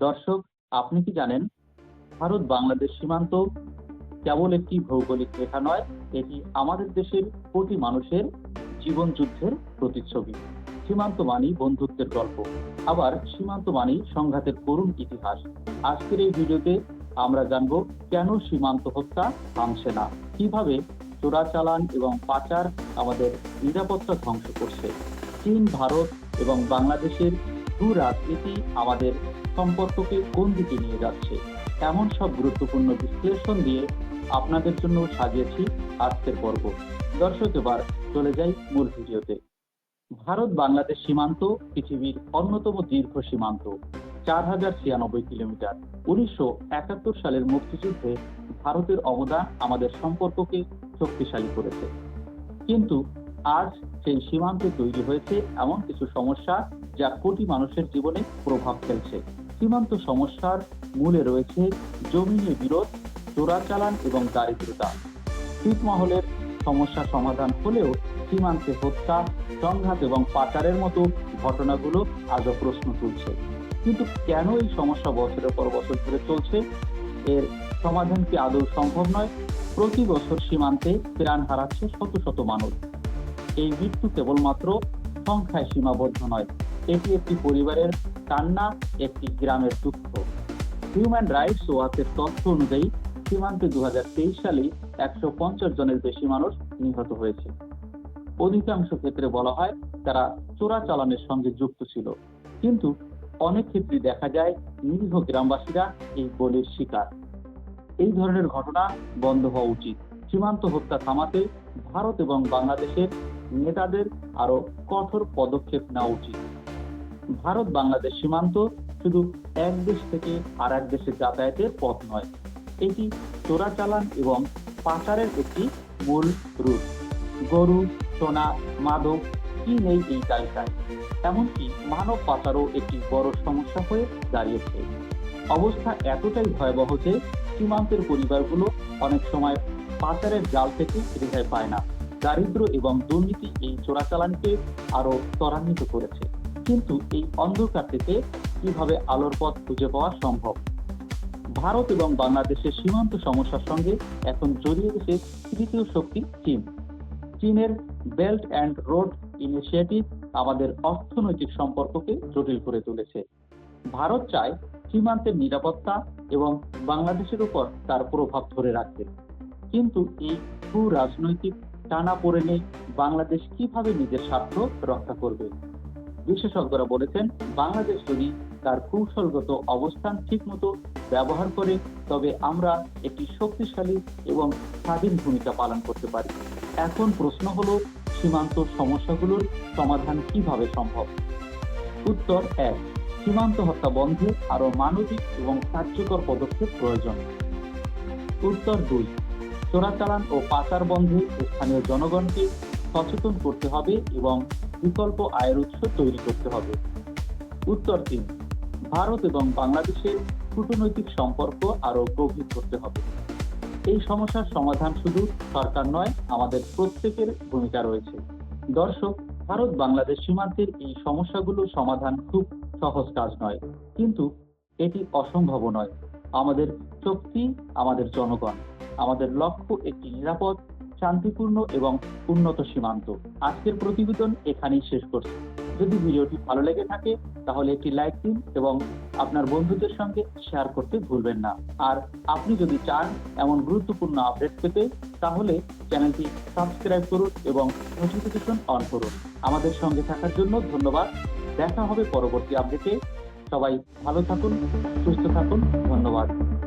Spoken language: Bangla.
দর্শক, আপনি কি জানেন, ভারত বাংলাদেশ সীমান্ত কেবল একটি ভৌগোলিক রেখা নয়, এটি আমাদের দেশের কোটি মানুষের জীবন যুদ্ধের প্রতিচ্ছবি। সীমান্ত মানি বন্ধুত্বের গল্প। আবার সীমান্ত মানি সংঘাতের করুণ ইতিহাস। আজকের এই ভিডিওতে আমরা জানব কেন সীমান্ত হত্যা থামছে না? কীভাবে চোরাচালান এবং পাচার আমাদের নিরাপত্তা ধ্বংস করছে? চীন, ভারত এবং বাংলাদেশের ভূ রাজনীতি আমাদের সম্পর্ককে কোন দিকে নিয়ে যাচ্ছে? এমন সব গুরুত্বপূর্ণ বিশ্লেষণ দিয়ে আপনাদের জন্য সাজিয়েছি আজকের পর্ব। দর্শক, এবার চলে যাই মূল ভিডিওতে। ভারত বাংলাদেশ সীমান্ত পৃথিবীর অন্যতম দীর্ঘ সীমান্ত, চার হাজার ছিয়ানব্বই কিলোমিটার। উনিশশো একাত্তর সালের মুক্তিযুদ্ধে ভারতের অবদান আমাদের সম্পর্ককে শক্তিশালী করেছে। কিন্তু আজ সেই সীমান্তে তৈরি হয়েছে এমন কিছু সমস্যা যা কোটি মানুষের জীবনে প্রভাব ফেলছে। সীমান্ত সমস্যার মূলে রয়েছে জমি নিয়ে বিরোধ, চোরাচালান এবং দারিদ্রতা ছিটমহলের সমস্যা সমাধান হলেও সীমান্তে হত্যা, সংঘাত এবং পাচারের মতো ঘটনাগুলো আজও প্রশ্ন তুলছে। কিন্তু কেন এই সমস্যা বছরের পর বছর ধরে চলছে? এর সমাধান কি আদৌ সম্ভব নয়? প্রতি বছর সীমান্তে প্রাণ হারাচ্ছে শত শত মানুষ। এই মৃত্যু কেবলমাত্র সংখ্যায় সীমাবদ্ধ নয় এটি একটি পরিবারের কান্না, একটি গ্রামের দুঃখ। হিউম্যান রাইটস ওয়াচের তথ্য অনুযায়ী, সীমান্তে দু সালে একশো পঞ্চাশ জনের বেশি মানুষ নিহত হয়েছে। অধিকাংশ ক্ষেত্রে বলা হয় তারা চোরাচালানের সঙ্গে যুক্ত ছিল। কিন্তু অনেক ক্ষেত্রে দেখা যায় নিরীহ গ্রামবাসীরা এই বলির শিকার। এই ধরনের ঘটনা বন্ধ হওয়া উচিত। সীমান্ত হত্যা থামাতে ভারত এবং বাংলাদেশের নেতাদের আরও কঠোর পদক্ষেপ নেওয়া উচিত। ভারত বাংলাদেশ সীমান্ত শুধু এক দেশ থেকে আর এক দেশে যাতায়াতের পথ নয়। এটি চোরাচালান এবং পাচারের একটি মূল রুট গরু, সোনা, মাদক, কি নেই এই তালিকায়? এমনকি মানব পাচারও একটি বড় সমস্যা হয়ে দাঁড়িয়েছে। অবস্থা এতটাই ভয়াবহ যে সীমান্তের পরিবারগুলো অনেক সময় পাচারের জাল থেকে রেহাই পায় না। দারিদ্র এবং দুর্নীতি এই চোরাচালানকে আরও ত্বরান্বিত করেছে। কিন্তু এই অন্ধকার থেকে কীভাবে আলোর পথ খুঁজে পাওয়া সম্ভব? ভারত এবং বাংলাদেশের সীমান্ত সমস্যার সঙ্গে এখন জড়িয়ে গেছে তৃতীয় শক্তি চীন। চীনের বেল্ট অ্যান্ড রোড ইনিশিয়েটিভ আমাদের অর্থনৈতিক সম্পর্ককে জটিল করে তুলেছে। ভারত চায় সীমান্তের নিরাপত্তা এবং বাংলাদেশের উপর তার প্রভাব ধরে রাখতে। কিন্তু এই ভূ রাজনৈতিক টানা পড়েনে বাংলাদেশ কীভাবে নিজের স্বার্থ রক্ষা করবে? বিশেষজ্ঞরা বলেছেন, বাংলাদেশ যদি তার কৌশলগত অবস্থান ঠিকমতো ব্যবহার করে, তবে আমরা একটি শক্তিশালী এবং স্বাধীন ভূমিকা পালন করতে পারি। এখন প্রশ্ন হলো, সীমান্ত সমস্যাগুলোর সমাধান কীভাবে সম্ভব? উত্তর এক, সীমান্ত হত্যা বন্ধে আরও মানবিক এবং কার্যকর পদক্ষেপ প্রয়োজন। উত্তর দুই, চোরাচালান ও পাচার বন্ধে স্থানীয় জনগণকে সচেতন করতে হবে এবং বিকল্প আয়ের উৎস তৈরি করতে হবে। উত্তর তিন, ভারত এবং বাংলাদেশের কূটনৈতিক সম্পর্ক আরও গভীর করতে হবে। এই সমস্যার সমাধান শুধু সরকার নয়, আমাদের প্রত্যেকের ভূমিকা রয়েছে। দর্শক, ভারত বাংলাদেশ সীমান্তের এই সমস্যাগুলো সমাধান খুব সহজ কাজ নয়, কিন্তু এটি অসম্ভব নয়। আমাদের শক্তি আমাদের জনগণ, আমাদের লক্ষ্য একটি নিরাপদ শান্তিপূর্ণ এবং উন্নত সীমান্ত। আজকের প্রতিবেদন এখানেই শেষ করছি। যদি ভিডিওটি ভালো লেগে থাকে, তাহলে একটি লাইক দিন এবং আপনার বন্ধুদের সঙ্গে শেয়ার করতে ভুলবেন না। আর আপনি যদি চান এমন গুরুত্বপূর্ণ আপডেট পেতে, তাহলে চ্যানেলটি সাবস্ক্রাইব করুন এবং নোটিফিকেশন অন করুন। আমাদের সঙ্গে থাকার জন্য ধন্যবাদ। দেখা হবে পরবর্তী আপডেটে। সবাই ভালো থাকুন, সুস্থ থাকুন। ধন্যবাদ।